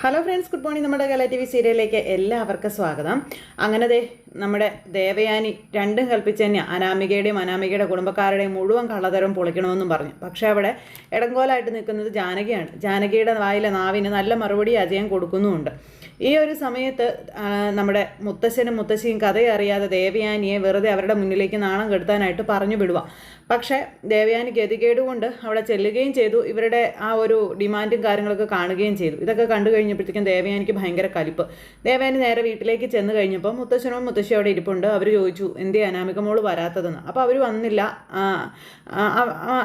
Hello friends good morning നമ്മുടെ കല T V സീരിയലിലേക്ക് എല്ലാവർക്കും സ്വാഗതം. അങ്ങനെ ദേ നമ്മുടെ ദേവയാനി രണ്ടും കൽപ്പിച്ച് തന്നെയാണ് അനാമികയുടെയും അനാമികയുടെ കുടുംബക്കാരുടെയും മുഴുവൻ കള്ളതരം പൊളിക്കണമെന്നും പറഞ്ഞു. പക്ഷേ അവിടെ ഇടങ്കോലായിട്ട് നിൽക്കുന്നത് ജാനകിയാണ്. ജാനകിയുടെ വായിലെ നാവിന് നല്ല മറുപടി അജയൻ കൊടുക്കുന്നുമുണ്ട്. ഈ ഒരു സമയത്ത് നമ്മുടെ മുത്തശ്ശനും മുത്തശ്ശിയും കഥയറിയാതെ ദേവയാനിയെ വെറുതെ അവരുടെ മുന്നിലേക്ക് നാണം കെടുത്താനായിട്ട് പറഞ്ഞു വിടുക പക്ഷേ ദേവയാനി ഗതികേടുകൊണ്ട് അവിടെ ചെല്ലുകയും ചെയ്തു. ഇവരുടെ ആ ഒരു ഡിമാൻഡും കാര്യങ്ങളൊക്കെ കാണുകയും ചെയ്തു. ഇതൊക്കെ കണ്ടു കഴിഞ്ഞപ്പോഴത്തേക്കും ദേവയാനിക്ക് ഭയങ്കര കലിപ്പ്. ദേവയാനി നേരെ വീട്ടിലേക്ക് ചെന്ന് കഴിഞ്ഞപ്പോൾ മുത്തശ്ശനും മുത്തശ്ശിയും അവിടെ ഇരിപ്പുണ്ട്. അവർ ചോദിച്ചു എന്തേ അനാമിക മോൾ വരാത്തതെന്ന്? അപ്പോൾ അവർ വന്നില്ല.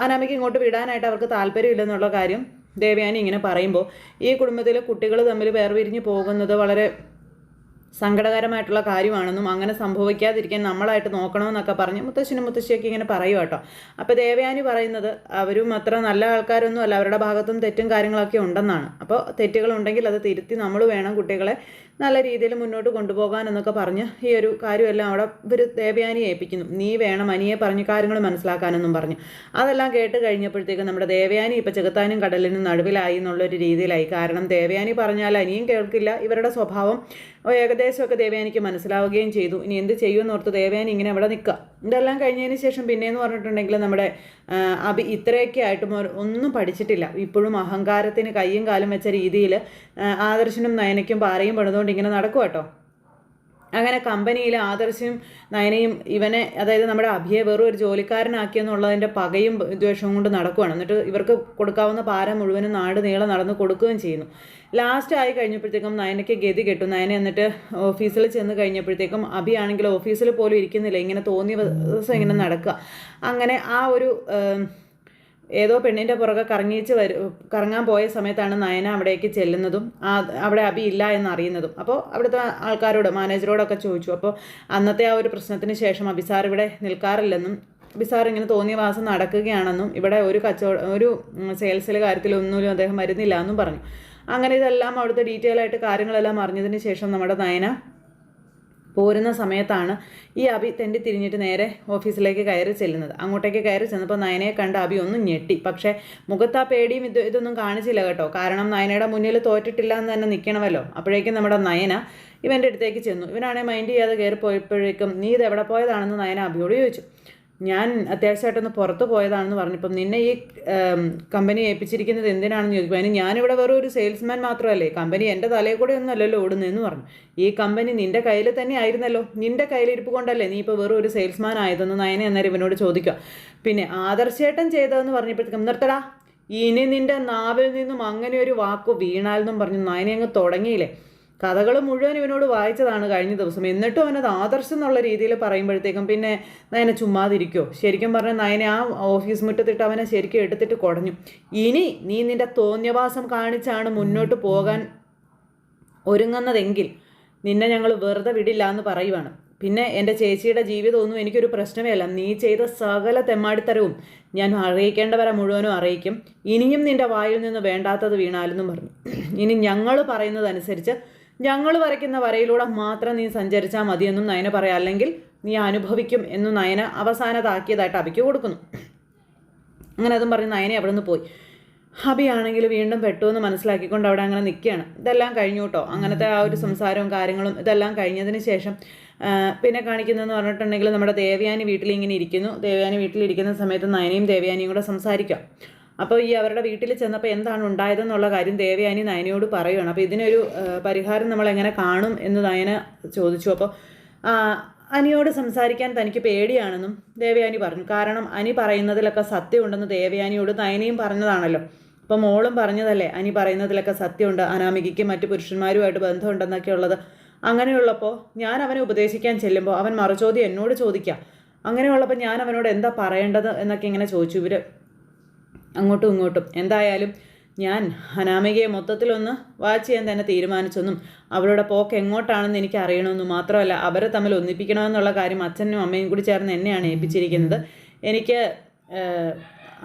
അനാമിക ഇങ്ങോട്ട് വിടാനായിട്ട് അവർക്ക് താല്പര്യമില്ലെന്നുള്ള കാര്യം ദേവയാനി ഇങ്ങനെ പറയുമ്പോൾ ഈ കുടുംബത്തിലെ കുട്ടികൾ തമ്മിൽ വേർപിരിഞ്ഞ് പോകുന്നത് വളരെ സങ്കടകരമായിട്ടുള്ള കാര്യമാണെന്നും അങ്ങനെ സംഭവിക്കാതിരിക്കാൻ നമ്മളായിട്ട് നോക്കണമെന്നൊക്കെ പറഞ്ഞ് മുത്തശ്ശനും മുത്തശ്ശിയൊക്കെ ഇങ്ങനെ പറയും കേട്ടോ. അപ്പോൾ ദേവയാനി പറയുന്നത് അവരും അത്ര നല്ല ആൾക്കാരൊന്നും അല്ല അവരുടെ ഭാഗത്തും തെറ്റും കാര്യങ്ങളൊക്കെ ഉണ്ടെന്നാണ്. അപ്പോൾ തെറ്റുകളുണ്ടെങ്കിൽ അത് തിരുത്തി നമ്മൾ വേണം കുട്ടികളെ നല്ല രീതിയിൽ മുന്നോട്ട് കൊണ്ടുപോകാൻ എന്നൊക്കെ പറഞ്ഞ് ഈ ഒരു കാര്യമെല്ലാം അവിടെ ഇവർ ദേവയാനിയെ ഏൽപ്പിക്കുന്നു. നീ വേണം അനിയെ പറഞ്ഞ് കാര്യങ്ങൾ മനസ്സിലാക്കാനെന്നും പറഞ്ഞു. അതെല്ലാം കേട്ട് കഴിഞ്ഞപ്പോഴത്തേക്കും നമ്മുടെ ദേവയാനി ഇപ്പോൾ ചെകുത്താനും കടലിനും നടുവിലായി എന്നുള്ളൊരു രീതിയിലായി. കാരണം ദേവയാനി പറഞ്ഞാൽ അനിയും കേൾക്കില്ല ഇവരുടെ സ്വഭാവം ഏകദേശമൊക്കെ ദേവയാനിക്ക് മനസ്സിലാവുകയും ചെയ്തു. ഇനി എന്ത് ചെയ്യുമെന്ന് ഓർത്ത് ദേവയാനി ഇങ്ങനെ അവിടെ നിൽക്കുക. ഇതെല്ലാം കഴിഞ്ഞതിന് ശേഷം പിന്നെയെന്ന് പറഞ്ഞിട്ടുണ്ടെങ്കിൽ നമ്മുടെ അഭി ഇത്രയൊക്കെ ആയിട്ടും ഒരു- ഒന്നും പഠിച്ചിട്ടില്ല. ഇപ്പോഴും അഹങ്കാരത്തിന് കയ്യും കാലും വെച്ച രീതിയിൽ ആദർശനും നയനയ്ക്കും പാറയും പണിതുകൊണ്ട് ഇങ്ങനെ നടക്കും കേട്ടോ അങ്ങനെ കമ്പനിയിൽ ആദർശയും നയനയും ഇവനെ അതായത് നമ്മുടെ അഭിയെ വെറും ഒരു ജോലിക്കാരനാക്കിയെന്നുള്ളതിന്റെ പകയും ദ്വേഷവും കൊണ്ട് നടക്കുകയാണ് എന്നിട്ട് ഇവർക്ക് കൊടുക്കാവുന്ന പാരം മുഴുവനും നാട് നീളം നടന്ന് കൊടുക്കുകയും ചെയ്യുന്നു. ലാസ്റ്റ് ആയി കഴിഞ്ഞപ്പോഴത്തേക്കും നയനയ്ക്ക് ഗതി കെട്ടു. നയന എന്നിട്ട് ഓഫീസിൽ ചെന്ന് കഴിഞ്ഞപ്പോഴത്തേക്കും അഭി ആണെങ്കിൽ ഓഫീസിൽ പോലും ഇരിക്കുന്നില്ല. ഇങ്ങനെ തോന്നിയ ദിവസം ഇങ്ങനെ നടക്കുക. അങ്ങനെ ആ ഒരു ഏതോ പെണ്ണിന്റെ പുറകെ കറങ്ങിച്ച് വരും കറങ്ങാൻ പോയ സമയത്താണ് നയന അവിടേക്ക് ചെല്ലുന്നതും അവിടെ അബി ഇല്ല എന്നറിയുന്നതും അപ്പോൾ അവിടുത്തെ ആൾക്കാരോട് മാനേജറോടൊക്കെ ചോദിച്ചു. അപ്പോൾ അന്നത്തെ ആ ഒരു പ്രശ്നത്തിന് ശേഷം അബിസാർ ഇവിടെ നിൽക്കാറില്ലെന്നും ബിസാർ ഇങ്ങനെ തോന്നിയ മാസം നടക്കുകയാണെന്നും ഇവിടെ ഒരു കച്ചവട ഒരു സെയിൽസിലെ കാര്യത്തിലൊന്നും അദ്ദേഹം വരുന്നില്ല എന്നും പറഞ്ഞു. അങ്ങനെ ഇതെല്ലാം അവിടുത്തെ ഡീറ്റെയിൽ ആയിട്ട് കാര്യങ്ങളെല്ലാം അറിഞ്ഞതിന് ശേഷം നമ്മുടെ നയന പോരുന്ന സമയത്താണ് ഈ അബി തെണ്ടി തിരിഞ്ഞിട്ട് നേരെ ഓഫീസിലേക്ക് കയറി ചെല്ലുന്നത്. അങ്ങോട്ടേക്ക് കയറി ചെന്നപ്പോൾ നയനയെ കണ്ട അബി ഒന്നും ഞെട്ടി. പക്ഷേ മുഖത്ത് ആ പേടിയും ഇത് ഇതൊന്നും കാണിച്ചില്ല കേട്ടോ. കാരണം നയനയുടെ മുന്നിൽ തോറ്റിട്ടില്ല എന്ന് തന്നെ നിൽക്കണമല്ലോ അപ്പോഴേക്കും നമ്മുടെ നയന ഇവന്റെ അടുത്തേക്ക് ചെന്നു. ഇവനാണെങ്കിൽ മൈൻഡ് ചെയ്യാതെ കയറി പോയപ്പോഴേക്കും നീ ഇത് എവിടെ പോയതാണെന്ന് നയന അബിയോട് ചോദിച്ചു. ഞാൻ അത്യാവശ്യമായിട്ടൊന്ന് പുറത്ത് പോയതാണെന്ന് പറഞ്ഞപ്പം നിന്നെ ഈ കമ്പനി ഏൽപ്പിച്ചിരിക്കുന്നത് എന്തിനാണെന്ന് ചോദിക്കും അതിന് ഞാനിവിടെ വെറും ഒരു സെയിൽസ്മാൻ മാത്രമല്ലേ. കമ്പനി എന്റെ തലയിൽ കൂടെ ഒന്നും അല്ലല്ലോ ഓടുന്നതെന്ന് പറഞ്ഞു. ഈ കമ്പനി നിന്റെ കയ്യിൽ തന്നെ ആയിരുന്നല്ലോ. നിന്റെ കയ്യിലിരിപ്പ് കൊണ്ടല്ലേ നീ ഇപ്പോൾ വെറും ഒരു സെയിൽസ്മാൻ ആയതെന്ന് നയനെ അന്നേരം ഇവനോട് ചോദിക്കുക. പിന്നെ ആദർശേട്ടൻ ചെയ്തതെന്ന് പറഞ്ഞപ്പോഴത്തേക്കും നിർത്തടാ. ഇനി നിന്റെ നാവിൽ നിന്നും അങ്ങനെ ഒരു വാക്ക് വീണാലെന്നും പറഞ്ഞു നയനെ അങ്ങ് തുടങ്ങിയില്ലേ. കഥകൾ മുഴുവൻ ഇവനോട് വായിച്ചതാണ് കഴിഞ്ഞ ദിവസം. എന്നിട്ടും അവനത് ആദർശം എന്നുള്ള രീതിയിൽ പറയുമ്പോഴത്തേക്കും പിന്നെ നയനെ ചുമ്മാതിരിക്കോ. ശരിക്കും പറഞ്ഞാൽ നയനെ ആ ഓഫീസ് മുറ്റത്തിട്ട് അവനെ ശരിക്കും എടുത്തിട്ട് കുടഞ്ഞു. ഇനി നീ നിന്റെ തോന്നിയവാസം കാണിച്ചാണ് മുന്നോട്ട് പോകാൻ ഒരുങ്ങുന്നതെങ്കിൽ നിന്നെ ഞങ്ങൾ വെറുതെ വിടില്ല എന്ന് പറയുവാണ്. പിന്നെ എന്റെ ചേച്ചിയുടെ ജീവിതമൊന്നും എനിക്കൊരു പ്രശ്നമേ അല്ല. നീ ചെയ്ത സകല തെമ്മാടിത്തരവും ഞാൻ അറിയിക്കേണ്ടവരെ മുഴുവനും അറിയിക്കും. ഇനിയും നിന്റെ വായിൽ നിന്ന് വേണ്ടാത്തത് വീണാലെന്നും പറഞ്ഞു. ഇനി ഞങ്ങൾ പറയുന്നതനുസരിച്ച് ഞങ്ങൾ വരയ്ക്കുന്ന വരയിലൂടെ മാത്രം നീ സഞ്ചരിച്ചാൽ മതിയെന്നും നയന പറയാം. അല്ലെങ്കിൽ നീ അനുഭവിക്കും എന്ന് നയന അവസാനതാക്കിയതായിട്ട് അബിക്ക് കൊടുക്കുന്നു. അങ്ങനെ അതും പറഞ്ഞ് നയനെ അവിടെ നിന്ന് പോയി ഹബിയാണെങ്കിൽ വീണ്ടും പെട്ടു എന്ന് മനസ്സിലാക്കിക്കൊണ്ട് അവിടെ അങ്ങനെ നിൽക്കുകയാണ്. ഇതെല്ലാം കഴിഞ്ഞു കേട്ടോ അങ്ങനത്തെ ആ ഒരു സംസാരവും കാര്യങ്ങളും ഇതെല്ലാം കഴിഞ്ഞതിന് ശേഷം പിന്നെ കാണിക്കുന്നതെന്ന് പറഞ്ഞിട്ടുണ്ടെങ്കിൽ നമ്മുടെ ദേവയാനി വീട്ടിൽ ഇങ്ങനെ ഇരിക്കുന്നു. ദേവയാനി വീട്ടിലിരിക്കുന്ന സമയത്ത് നയനയും ദേവയാനിയും കൂടെ സംസാരിക്കാം. അപ്പോൾ ഈ അവരുടെ വീട്ടിൽ ചെന്നപ്പോൾ എന്താണ് ഉണ്ടായതെന്നുള്ള കാര്യം ദേവയാനി നയനയോട് പറയുകയാണ് അപ്പോൾ ഇതിനൊരു പരിഹാരം നമ്മൾ എങ്ങനെ കാണും എന്ന് നയന ചോദിച്ചു. അപ്പോൾ അനിയോട് സംസാരിക്കാൻ തനിക്ക് പേടിയാണെന്നും ദേവയാനി പറഞ്ഞു. കാരണം അനി പറയുന്നതിലൊക്കെ സത്യമുണ്ടെന്ന് ദേവയാനിയോട് നയനയും പറഞ്ഞതാണല്ലോ. അപ്പോൾ മോളും പറഞ്ഞതല്ലേ അനി പറയുന്നതിലൊക്കെ സത്യമുണ്ട്. അനാമികയ്ക്ക് മറ്റു പുരുഷന്മാരുമായിട്ട് ബന്ധമുണ്ടെന്നൊക്കെ ഉള്ളത്. അങ്ങനെയുള്ളപ്പോൾ ഞാൻ അവനെ ഉപദേശിക്കാൻ ചെല്ലുമ്പോൾ അവൻ മറുചോദ്യം എന്നോട് ചോദിക്കാം. അങ്ങനെയുള്ളപ്പോൾ ഞാൻ അവനോട് എന്താ പറയേണ്ടത് എന്നൊക്കെ ഇങ്ങനെ ചോദിച്ചു. ഇവർ അങ്ങോട്ടും ഇങ്ങോട്ടും. എന്തായാലും ഞാൻ അനാമികയെ മൊത്തത്തിലൊന്ന് വാച്ച് ചെയ്യാൻ തന്നെ തീരുമാനിച്ചെന്നും അവളുടെ പോക്ക് എങ്ങോട്ടാണെന്ന് എനിക്ക് അറിയണമെന്നും മാത്രമല്ല അവരെ തമ്മിൽ ഒന്നിപ്പിക്കണമെന്നുള്ള കാര്യം അച്ഛനും അമ്മയും കൂടി ചേർന്ന് എന്നെയാണ് ഏൽപ്പിച്ചിരിക്കുന്നത്. എനിക്ക്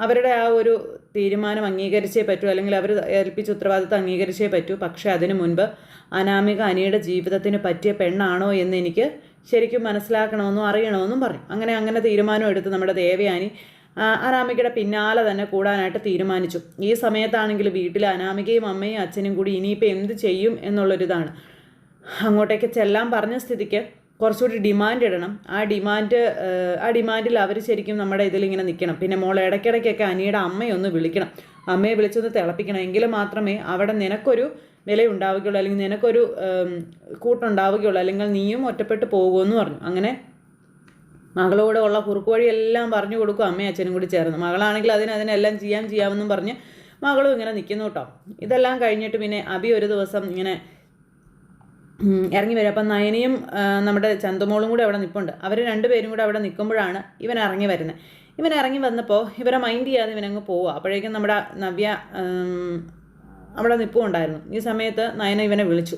അവരുടെ ആ ഒരു തീരുമാനം അംഗീകരിച്ചേ പറ്റൂ അല്ലെങ്കിൽ അവർ ഏൽപ്പിച്ച ഉത്തരവാദിത്തം അംഗീകരിച്ചേ പറ്റൂ. പക്ഷേ അതിനു മുൻപ് അനാമിക അനിയുടെ ജീവിതത്തിന് പറ്റിയ പെണ്ണാണോ എന്ന് എനിക്ക് ശരിക്കും മനസ്സിലാക്കണമെന്നും അറിയണമെന്നും പറഞ്ഞു അങ്ങനെ അങ്ങനെ തീരുമാനം എടുത്ത് നമ്മുടെ ദേവയാനി അനാമികയുടെ പിന്നാലെ തന്നെ കൂടാനായിട്ട് തീരുമാനിച്ചു. ഈ സമയത്താണെങ്കിൽ വീട്ടിൽ അനാമികയും അമ്മയും അച്ഛനും കൂടി ഇനിയിപ്പോൾ എന്ത് ചെയ്യും എന്നുള്ളൊരിതാണ്. അങ്ങോട്ടേക്ക് ചെല്ലാൻ പറഞ്ഞ സ്ഥിതിക്ക് കുറച്ചുകൂടി ഡിമാൻഡ് ഇടണം. ആ ഡിമാൻഡ് ആ ഡിമാൻഡിൽ അവർ ശരിക്കും നമ്മുടെ ഇതിലിങ്ങനെ നിൽക്കണം. പിന്നെ മോൾ ഇടയ്ക്കിടയ്ക്കൊക്കെ അനിയുടെ അമ്മയൊന്ന് വിളിക്കണം. അമ്മയെ വിളിച്ചൊന്ന് തിളപ്പിക്കണം. എങ്കിൽ മാത്രമേ അവിടെ നിനക്കൊരു വില ഉണ്ടാവുകയുള്ളൂ അല്ലെങ്കിൽ നിനക്കൊരു കൂട്ടുണ്ടാവുകയുള്ളൂ. അല്ലെങ്കിൽ നീയും ഒറ്റപ്പെട്ട് പോകുമെന്ന് പറഞ്ഞു. അങ്ങനെ മകളോട് ഉള്ള കുറുക്ക് വഴിയെല്ലാം പറഞ്ഞു കൊടുക്കും അമ്മയും അച്ഛനും കൂടി ചേർന്ന്. മകളാണെങ്കിൽ അതിന് അതിനെല്ലാം ചെയ്യാം ചെയ്യാമെന്നും പറഞ്ഞ് മകളും ഇങ്ങനെ നിൽക്കുന്നു കേട്ടോ. ഇതെല്ലാം കഴിഞ്ഞിട്ട് പിന്നെ അബി ഒരു ദിവസം ഇങ്ങനെ ഇറങ്ങി വരും. അപ്പം നയനിയും നമ്മുടെ ചന്തുമോളും കൂടെ അവിടെ നിൽപ്പുണ്ട് അവർ രണ്ടുപേരും കൂടെ അവിടെ നിൽക്കുമ്പോഴാണ് ഇവൻ ഇറങ്ങി വരുന്നത്. ഇവൻ ഇറങ്ങി വന്നപ്പോൾ ഇവരെ മൈൻഡ് ചെയ്യാതെ ഇവനങ്ങ് പോവുക. അപ്പോഴേക്കും നമ്മുടെ നവ്യ അവിടെ നിൽപ്പുണ്ടായിരുന്നു ഈ സമയത്ത് നയന ഇവനെ വിളിച്ചു.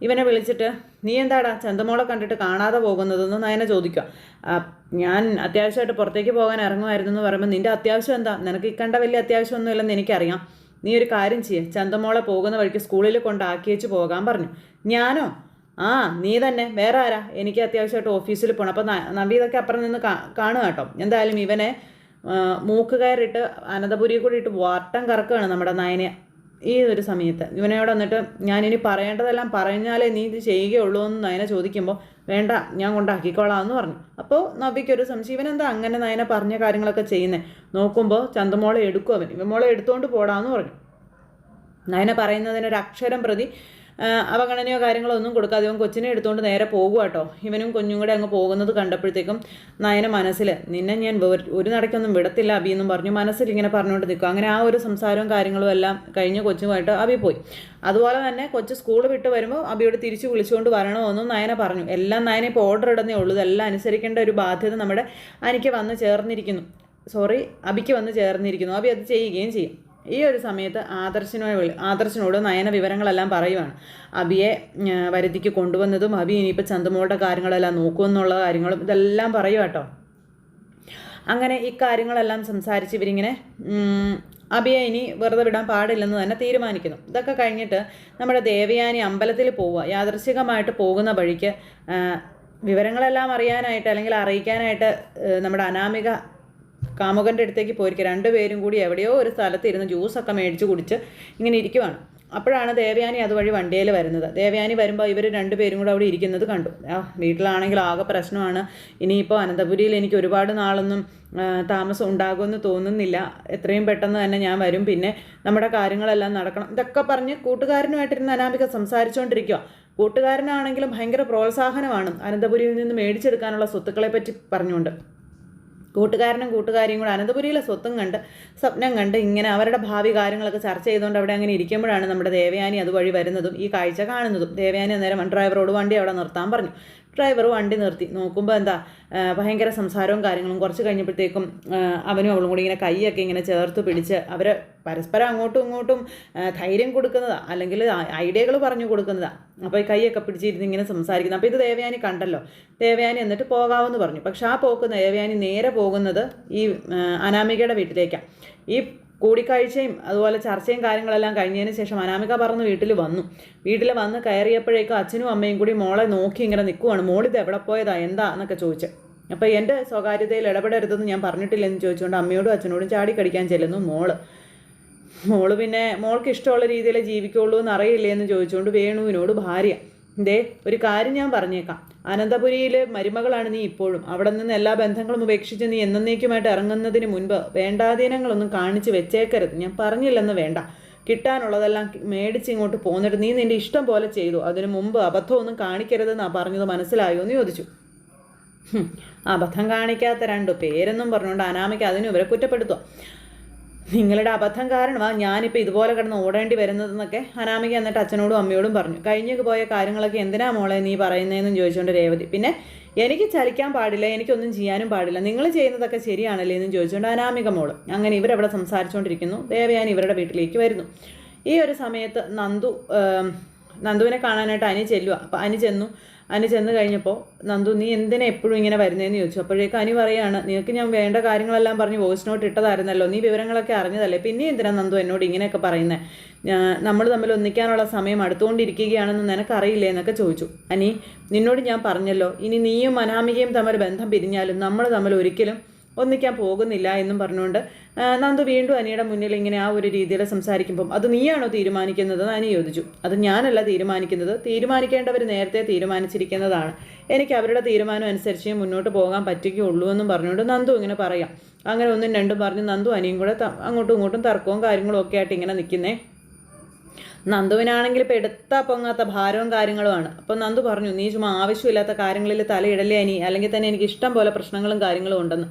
ഇവനെ വിളിച്ചിട്ട് നീ എന്താടാ ചന്തമോളെ കണ്ടിട്ട് കാണാതെ പോകുന്നതെന്ന് നയന ചോദിക്കുക. ഞാൻ അത്യാവശ്യമായിട്ട് പുറത്തേക്ക് പോകാൻ ഇറങ്ങുമായിരുന്നു എന്ന് പറയുമ്പോൾ നിന്റെ അത്യാവശ്യം എന്താ? നിനക്ക് ഇക്കണ്ട വലിയ അത്യാവശ്യമൊന്നും ഇല്ലെന്ന് എനിക്കറിയാം. നീ ഒരു കാര്യം ചെയ്യേ. ചന്തമോളെ പോകുന്ന വഴിക്ക് സ്കൂളിൽ കൊണ്ടാക്കി വെച്ച് പോകാൻ പറഞ്ഞു. ഞാനോ? ആ നീ തന്നെ. വേറെ ആരാ? എനിക്ക് അത്യാവശ്യമായിട്ട് ഓഫീസിൽ പോകണം അപ്പോൾ നവീതൊക്കെ അപ്പുറം നിന്ന് കാണുക കേട്ടോ. എന്തായാലും ഇവനെ ആ, മൂക്ക് കയറിയിട്ട് അനന്തപുരി കൂടി ഇട്ട് വാട്ടം കറക്കുകയാണ് നമ്മുടെ നയനെ. ഈ ഒരു സമയത്ത്. ഇവനോട് വന്നിട്ട് ഞാനിനി പറയേണ്ടതെല്ലാം പറഞ്ഞാലേ നീ ഇത് ചെയ്യുകയുള്ളൂ എന്ന് നയന ചോദിക്കുമ്പോൾ വേണ്ട ഞാൻ കൊണ്ടാക്കിക്കോളാം എന്ന് പറഞ്ഞു അപ്പോൾ നവ്യയ്ക്കൊരു സംശയം ഇവനെന്താ അങ്ങനെ നയന പറഞ്ഞ കാര്യങ്ങളൊക്കെ ചെയ്യുന്നത് നോക്കുമ്പോൾ ചന്തമോളെ എടുക്കും അവൻ ഇവൻ മോളെ എടുത്തുകൊണ്ട് പോടാന്ന് പറഞ്ഞു. നയന പറയുന്നതിനൊരു അക്ഷരം പ്രതി അവഗണനയോ കാര്യങ്ങളോ ഒന്നും കൊടുക്കാതെ ഇവൻ കൊച്ചിനെ എടുത്തുകൊണ്ട് നേരെ പോകുക കേട്ടോ ഇവനും കുഞ്ഞും കൂടെ അങ്ങ് പോകുന്നത് കണ്ടപ്പോഴത്തേക്കും നയന മനസ്സിൽ നിന്നെ ഞാൻ ഒരു- നടക്കൊന്നും വിടത്തില്ല അബി എന്നും പറഞ്ഞു. മനസ്സിൽ ഇങ്ങനെ പറഞ്ഞുകൊണ്ട് നിൽക്കും. അങ്ങനെ ആ ഒരു സംസാരവും കാര്യങ്ങളും എല്ലാം കഴിഞ്ഞ് കൊച്ചുമായിട്ട് അബി പോയി. അതുപോലെ തന്നെ കൊച്ചു സ്കൂൾ വിട്ട് വരുമ്പോൾ അബിയോട് തിരിച്ച് വിളിച്ചുകൊണ്ട് വരണമെന്നും നയന പറഞ്ഞു. എല്ലാം നയന ഇപ്പോൾ ഓർഡർ ഇടുന്നേ ഉള്ളൂ. ഇതെല്ലാം അനുസരിക്കേണ്ട ഒരു ബാധ്യത നമ്മുടെ അനിക്ക് വന്ന് ചേർന്നിരിക്കുന്നു. സോറി അബിക്ക് വന്ന് ചേർന്നിരിക്കുന്നു. അബി അത് ചെയ്യുകയും ചെയ്യും. ഈ ഒരു സമയത്ത് ആദർശനോട് ആദർശിനോട് നയന വിവരങ്ങളെല്ലാം പറയുവാണ്. അബിയെ വരുതിക്ക് കൊണ്ടുവന്നതും അബി ഇനിയിപ്പോൾ ചന്തമോളുടെ കാര്യങ്ങളെല്ലാം നോക്കുമെന്നുള്ള കാര്യങ്ങളും ഇതെല്ലാം പറയുക കേട്ടോ അങ്ങനെ ഇക്കാര്യങ്ങളെല്ലാം കാര്യങ്ങളെല്ലാം സംസാരിച്ച് ഇവരിങ്ങനെ അബിയെ ഇനി വെറുതെ വിടാൻ പാടില്ലെന്ന് തന്നെ തീരുമാനിക്കുന്നു. ഇതൊക്കെ കഴിഞ്ഞിട്ട് നമ്മുടെ ദേവയാനി അമ്പലത്തിൽ പോവുക യാദൃശികമായിട്ട് പോകുന്ന വഴിക്ക് വിവരങ്ങളെല്ലാം അറിയാനായിട്ട് അല്ലെങ്കിൽ അറിയിക്കാനായിട്ട് നമ്മുടെ അനാമിക കാമുകന്റെ അടുത്തേക്ക് പോയിരിക്കുക. രണ്ടുപേരും കൂടി എവിടെയോ ഒരു സ്ഥലത്ത് ഇരുന്ന് ജ്യൂസൊക്കെ മേടിച്ച് കുടിച്ച് ഇങ്ങനെ ഇരിക്കുവാണ്. അപ്പോഴാണ് ദേവയാനി അതുവഴി വണ്ടിയിൽ വരുന്നത്. ദേവയാനി വരുമ്പോൾ ഇവർ രണ്ടുപേരും കൂടെ അവിടെ ഇരിക്കുന്നത് കണ്ടു. വീട്ടിലാണെങ്കിൽ ആകെ പ്രശ്നമാണ്. ഇനിയിപ്പോൾ അനന്തപുരിയിൽ എനിക്ക് ഒരുപാട് നാളൊന്നും താമസം ഉണ്ടാകുമെന്ന് തോന്നുന്നില്ല. എത്രയും പെട്ടെന്ന് തന്നെ ഞാൻ വരും. പിന്നെ നമ്മുടെ കാര്യങ്ങളെല്ലാം നടക്കണം. ഇതൊക്കെ പറഞ്ഞ് കൂട്ടുകാരനുമായിട്ടിരുന്ന് അനാമിക സംസാരിച്ചുകൊണ്ടിരിക്കുക കൂട്ടുകാരനാണെങ്കിലും ഭയങ്കര പ്രോത്സാഹനമാണ് അനന്തപുരിയിൽ നിന്ന് മേടിച്ചെടുക്കാനുള്ള സ്വത്തുക്കളെ പറ്റി പറഞ്ഞുകൊണ്ട്. കൂട്ടുകാരനും കൂട്ടുകാരിയും കൂടെ അനന്തപുരിയിലെ സ്വത്തും കണ്ട് സ്വപ്നം കണ്ട് ഇങ്ങനെ അവരുടെ ഭാവി കാര്യങ്ങളൊക്കെ ചർച്ച ചെയ്തുകൊണ്ട് അവിടെ അങ്ങനെ ഇരിക്കുമ്പോഴാണ് നമ്മുടെ ദേവയാനി അതുവഴി വരുന്നതും ഈ കാഴ്ച കാണുന്നതും. ദേവയാനി അന്നേരം ഡ്രൈവറോട് വണ്ടി അവിടെ നിർത്താൻ പറഞ്ഞു. ഡ്രൈവർ വണ്ടി നിർത്തി. നോക്കുമ്പോൾ എന്താ ഭയങ്കര സംസാരവും കാര്യങ്ങളും കുറച്ച് കഴിഞ്ഞപ്പോഴത്തേക്കും അവനും അവളും കൂടി ഇങ്ങനെ കൈയൊക്കെ ഇങ്ങനെ ചേർത്ത് പിടിച്ച് അവർ പരസ്പരം അങ്ങോട്ടും ഇങ്ങോട്ടും ധൈര്യം കൊടുക്കുന്നതാ അല്ലെങ്കിൽ ഐഡിയകൾ പറഞ്ഞു കൊടുക്കുന്നതാ. അപ്പോൾ ഈ കൈയൊക്കെ പിടിച്ചിരുന്ന് ഇങ്ങനെ സംസാരിക്കുന്നത് അപ്പോൾ ഇത് ദേവയാനി കണ്ടല്ലോ. ദേവയാനി എന്നിട്ട് പോകാമെന്ന് പറഞ്ഞു. പക്ഷേ ആ പോക്ക് ദേവയാനി നേരെ പോകുന്നത് ഈ അനാമികയുടെ വീട്ടിലേക്കാണ് ഈ കൂടിക്കാഴ്ചയും അതുപോലെ ചർച്ചയും കാര്യങ്ങളെല്ലാം കഴിഞ്ഞതിന് ശേഷം അനാമിക പറന്ന് വീട്ടിൽ വന്നു. വീട്ടിൽ വന്ന് കയറിയപ്പോഴേക്കും അച്ഛനും അമ്മയും കൂടി മോളെ നോക്കി ഇങ്ങനെ നിൽക്കുവാണ് മോളിത് എവിടെ പോയതാ? എന്താ? എന്നൊക്കെ ചോദിച്ചു. അപ്പോൾ എന്റെ സ്വകാര്യതയിൽ ഇടപെടരുതെന്ന് ഞാൻ പറഞ്ഞിട്ടില്ലെന്ന് ചോദിച്ചുകൊണ്ട് അമ്മയോടും അച്ഛനോടും ചാടിക്കടിക്കാൻ ചെല്ലുന്നു മോൾ. മോൾ പിന്നെ മോൾക്ക് ഇഷ്ടമുള്ള രീതിയിൽ ജീവിക്കുള്ളൂ എന്ന് അറിയില്ലേ എന്ന് ചോദിച്ചുകൊണ്ട് വേണുവിനോട് ഭാര്യ ദേ ഒരു കാര്യം ഞാൻ പറഞ്ഞേക്കാം. അനന്തപുരിയിലെ മരുമകളാണ് നീ ഇപ്പോഴും. അവിടെ നിന്ന് എല്ലാ ബന്ധങ്ങളും ഉപേക്ഷിച്ച് നീ എന്നേക്കുമായിട്ട് ഇറങ്ങുന്നതിന് മുൻപ് വേണ്ടാധീനങ്ങളൊന്നും കാണിച്ച് വെച്ചേക്കരുത്. ഞാൻ പറഞ്ഞില്ലെന്ന് വേണ്ട. കിട്ടാനുള്ളതെല്ലാം മേടിച്ച് ഇങ്ങോട്ട് പോന്നിട്ട് നീ നിന്റെ ഇഷ്ടം പോലെ ചെയ്തു. അതിനു മുമ്പ് അബദ്ധമൊന്നും കാണിക്കരുതെന്നാണ് പറഞ്ഞത് മനസ്സിലായോ എന്ന് ചോദിച്ചു. അബദ്ധം കാണിക്കാത്ത രണ്ടു പേരെന്നും പറഞ്ഞുകൊണ്ട് അനാമയ്ക്ക് അതിന് ഇവരെ കുറ്റപ്പെടുത്തുക നിങ്ങളുടെ അബദ്ധം കാരണമാണ് ഞാനിപ്പോൾ ഇതുപോലെ കിടന്ന് ഓടേണ്ടി വരുന്നതെന്നൊക്കെ അനാമിക എന്നിട്ട് അച്ഛനോടും അമ്മയോടും പറഞ്ഞു. കഴിഞ്ഞൊക്കെ പോയ കാര്യങ്ങളൊക്കെ എന്തിനാ മോളെ നീ പറയുന്നതെന്നും ചോദിച്ചുകൊണ്ട് രേവതി. പിന്നെ എനിക്ക് ചലിക്കാൻ പാടില്ല എനിക്കൊന്നും ചെയ്യാനും പാടില്ല നിങ്ങൾ ചെയ്യുന്നതൊക്കെ ശരിയാണല്ലേ എന്നും ചോദിച്ചുകൊണ്ട് അനാമിക മോൾ. അങ്ങനെ ഇവരവിടെ സംസാരിച്ചുകൊണ്ടിരിക്കുന്നു ദേവയാൻ ഇവരുടെ വീട്ടിലേക്ക് വരുന്നു. ഈ ഒരു സമയത്ത് നന്ദു നന്ദുവിനെ കാണാനായിട്ട് അനി ചെല്ലുക അപ്പോൾ അനി ചെന്നു. അനി ചെന്ന് കഴിഞ്ഞപ്പോൾ നന്ദു നീ എന്തിനാ എപ്പോഴും ഇങ്ങനെ വരുന്നതെന്ന് ചോദിച്ചു. അപ്പോഴേക്കും അനു പറയാണ് നിനക്ക് ഞാൻ വേണ്ട കാര്യങ്ങളെല്ലാം പറഞ്ഞ് വോയിസ് നോട്ട് ഇട്ടതായിരുന്നല്ലോ. നീ വിവരങ്ങളൊക്കെ അറിഞ്ഞതല്ലേ? പിന്നെ എന്തിനാ നന്ദു എന്നോട് ഇങ്ങനെയൊക്കെ പറയുന്നത് നമ്മൾ തമ്മിൽ ഒന്നിക്കാനുള്ള സമയം അടുത്തുകൊണ്ടിരിക്കുകയാണെന്ന് നിനക്കറിയില്ലേ? എന്നൊക്കെ ചോദിച്ചു. അനി നിന്നോട് ഞാൻ പറഞ്ഞല്ലോ. ഇനി നീയും അനാമികയും തമ്മിൽ ബന്ധം പിരിഞ്ഞാലും നമ്മൾ തമ്മിൽ ഒരിക്കലും ഒന്നിക്കാൻ പോകുന്നില്ല എന്നും പറഞ്ഞുകൊണ്ട് നന്ദു വീണ്ടും അനിയുടെ മുന്നിൽ ഇങ്ങനെ ആ ഒരു രീതിയിൽ സംസാരിക്കുമ്പം അത് നീയാണോ തീരുമാനിക്കുന്നത്? അനി ചോദിച്ചു. അത് ഞാനല്ല തീരുമാനിക്കുന്നത്. തീരുമാനിക്കേണ്ടവർ നേരത്തെ തീരുമാനിച്ചിരിക്കുന്നതാണ്. എനിക്ക് അവരുടെ തീരുമാനം അനുസരിച്ച് മുന്നോട്ട് പോകാൻ പറ്റുകയുള്ളൂ എന്നും പറഞ്ഞുകൊണ്ട് നന്ദു ഇങ്ങനെ പറയാം. അങ്ങനെ ഒന്നും രണ്ടും പറഞ്ഞ് നന്ദു അനിയും കൂടെ അങ്ങോട്ടും ഇങ്ങോട്ടും തർക്കവും കാര്യങ്ങളും ഒക്കെ ആയിട്ട് ഇങ്ങനെ നിൽക്കുന്നേ. നന്ദുവിനാണെങ്കിൽ ഇപ്പോൾ എടുത്ത പൊങ്ങാത്ത ഭാരവും കാര്യങ്ങളുമാണ്. അപ്പം നന്ദു പറഞ്ഞു നീ ചുമ്മാ ആവശ്യമില്ലാത്ത കാര്യങ്ങളിൽ തലയിടലേ അനി അല്ലെങ്കിൽ തന്നെ എനിക്ക് ഇഷ്ടം പോലെ പ്രശ്നങ്ങളും കാര്യങ്ങളും ഉണ്ടെന്ന്.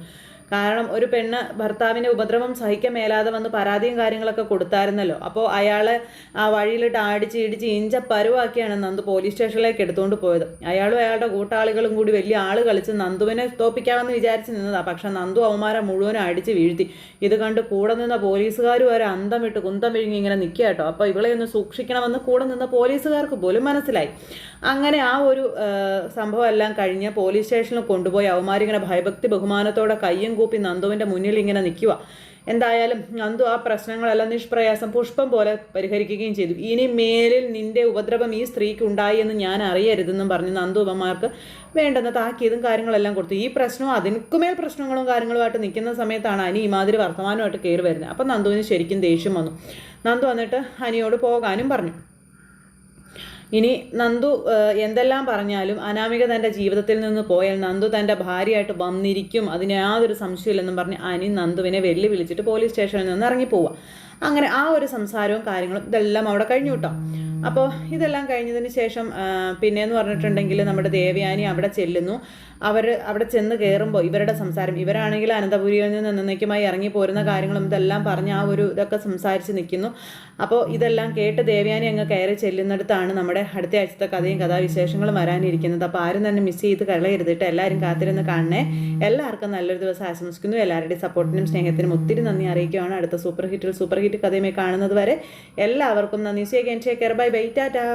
കാരണം ഒരു പെണ്ണ് ഭർത്താവിന്റെ ഉപദ്രവം സഹിക്കാൻ മേലാതെ വന്ന് പരാതിയും കാര്യങ്ങളൊക്കെ കൊടുത്തായിരുന്നല്ലോ. അപ്പോൾ അയാളെ ആ വഴിയിലിട്ട് അടിച്ച് ഇടിച്ച് ഇഞ്ച പരുവാക്കിയാണ് നന്ദു പോലീസ് സ്റ്റേഷനിലേക്ക് എടുത്തുകൊണ്ട് പോയത്. അയാളും അയാളുടെ കൂട്ടാളികളും കൂടി വലിയ ആൾ കളിച്ച് നന്ദുവിനെ തോപ്പിക്കാമെന്ന് വിചാരിച്ച് നിന്നതാണ് പക്ഷേ നന്ദു അവന്മാരെ മുഴുവനും അടിച്ച് വീഴ്ത്തി. ഇത് കണ്ട് കൂടെ നിന്ന പോലീസുകാർ വരെ അന്തം വിട്ട് കുന്തം വിഴുങ്ങി ഇങ്ങനെ നിൽക്കുക കേട്ടോ. അപ്പോൾ ഇവളെ ഒന്ന് സൂക്ഷിക്കണമെന്ന് കൂടെ നിന്ന പോലീസുകാർക്ക് പോലും മനസ്സിലായി. അങ്ങനെ ആ ഒരു സംഭവം എല്ലാം കഴിഞ്ഞ് പോലീസ് സ്റ്റേഷനിൽ കൊണ്ടുപോയി. അവന്മാരിങ്ങനെ ഭയഭക്തി ബഹുമാനത്തോടെ കയ്യും കൂപ്പി നന്ദുവിന്റെ മുന്നിൽ ഇങ്ങനെ നിൽക്കുക. എന്തായാലും നന്ദു ആ പ്രശ്നങ്ങളെല്ലാം നിഷ്പ്രയാസം പുഷ്പം പോലെ പരിഹരിക്കുകയും ചെയ്തു. ഇനി മേലിൽ നിന്റെ ഉപദ്രവം ഈ സ്ത്രീക്ക് ഉണ്ടായി എന്ന് ഞാൻ അറിയരുതെന്നും പറഞ്ഞ് നന്ദു ഉപമാർക്ക് വേണ്ടെന്ന് താക്കിയതും കാര്യങ്ങളെല്ലാം കൊടുത്തു. ഈ പ്രശ്നവും അതിനുമേൽ പ്രശ്നങ്ങളും കാര്യങ്ങളുമായിട്ട് നിൽക്കുന്ന സമയത്താണ് അനി ഇമാതിരി വർത്തമാനമായിട്ട് കയറി വരുന്നത്. അപ്പം നന്ദുവിന് ശരിക്കും ദേഷ്യം വന്നു. നന്ദു വന്നിട്ട് അനിയോട് പോകാനും പറഞ്ഞു. ഇനി നന്ദു എന്തെല്ലാം പറഞ്ഞാലും അനാമിക തന്റെ ജീവിതത്തിൽ നിന്ന് പോയാൽ നന്ദു തന്റെ ഭാര്യയായിട്ട് വന്നിരിക്കും. അതിന് യാതൊരു സംശയമില്ലെന്നും പറഞ്ഞ് അനി നന്ദുവിനെ വെല്ലു വിളിച്ചിട്ട് പോലീസ് സ്റ്റേഷനിൽ നിന്ന് ഇറങ്ങി പോവുക അങ്ങനെ ആ ഒരു സംസാരവും കാര്യങ്ങളും ഇതെല്ലാം അവിടെ കഴിഞ്ഞു കേട്ടോ അപ്പോൾ ഇതെല്ലാം കഴിഞ്ഞതിന് ശേഷം പിന്നെയെന്ന് പറഞ്ഞിട്ടുണ്ടെങ്കിൽ നമ്മുടെ ദേവയാനി അവിടെ ചെല്ലുന്നു. അവർ അവിടെ ചെന്ന് കയറുമ്പോൾ ഇവരുടെ സംസാരം ഇവരാണെങ്കിൽ അനന്തപുരിയിൽ നിന്ന് എന്നേക്കുമായി ഇറങ്ങി പോരുന്ന കാര്യങ്ങളും ഇതെല്ലാം പറഞ്ഞ് ആ ഒരു ഇതൊക്കെ സംസാരിച്ച് നിൽക്കുന്നു. അപ്പോൾ ഇതെല്ലാം കേട്ട് ദേവയാനി അങ്ങ് കയറി ചെല്ലുന്നിടത്താണ് നമ്മുടെ അടുത്ത ആഴ്ചത്തെ കഥയും കഥാവിശേഷങ്ങളും വരാനിരിക്കുന്നത്. അപ്പോൾ ആരും തന്നെ മിസ് ചെയ്ത് കളയരുതിട്ട് എല്ലാവരും കാത്തിരുന്ന് കാണണേ. എല്ലാവർക്കും നല്ലൊരു ദിവസം ആശംസിക്കുന്നു. എല്ലാവരുടെയും സപ്പോർട്ടിനും സ്നേഹത്തിനും ഒത്തിരി നന്ദി അറിയിക്കുകയാണ് അടുത്ത സൂപ്പർ ഹിറ്റിൽ സൂപ്പർ ഹിറ്റ് കഥയുമായി കാണുന്നത് വരെ. എല്ലാവർക്കും നന്ദി. സേ Ken take care bye bye tata